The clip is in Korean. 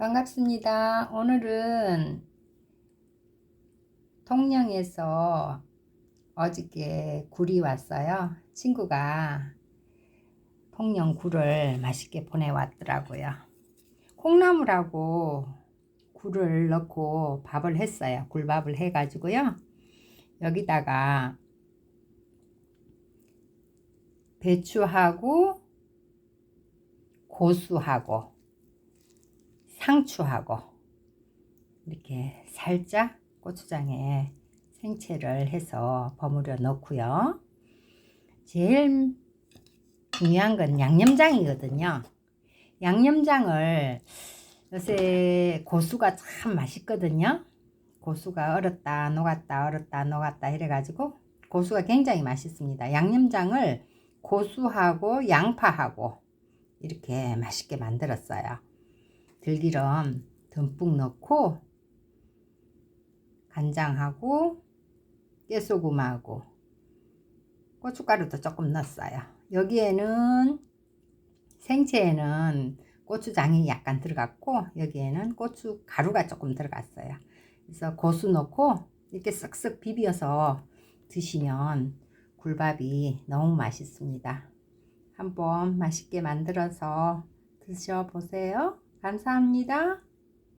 반갑습니다. 오늘은 통영에서 어저께 굴이 왔어요. 친구가 통영 굴을 맛있게 보내왔더라고요. 콩나물하고 굴을 넣고 밥을 했어요. 굴밥을 해가지고요. 여기다가 배추하고 고수하고 상추하고 이렇게 살짝 고추장에 생채를 해서 버무려 넣고요. 제일 중요한 건 양념장이거든요. 양념장을 요새 고수가 참 맛있거든요. 고수가 얼었다 녹았다 얼었다 녹았다 이래가지고 고수가 굉장히 맛있습니다. 양념장을 고수하고 양파하고 이렇게 맛있게 만들었어요. 들기름 듬뿍 넣고 간장하고 깨소금하고 고춧가루도 조금 넣었어요. 여기에는 생채에는 고추장이 약간 들어갔고 여기에는 고추 가루가 조금 들어갔어요. 그래서 고수 넣고 이렇게 쓱쓱 비벼서 드시면 굴밥이 너무 맛있습니다. 한번 맛있게 만들어서 드셔보세요. 감사합니다.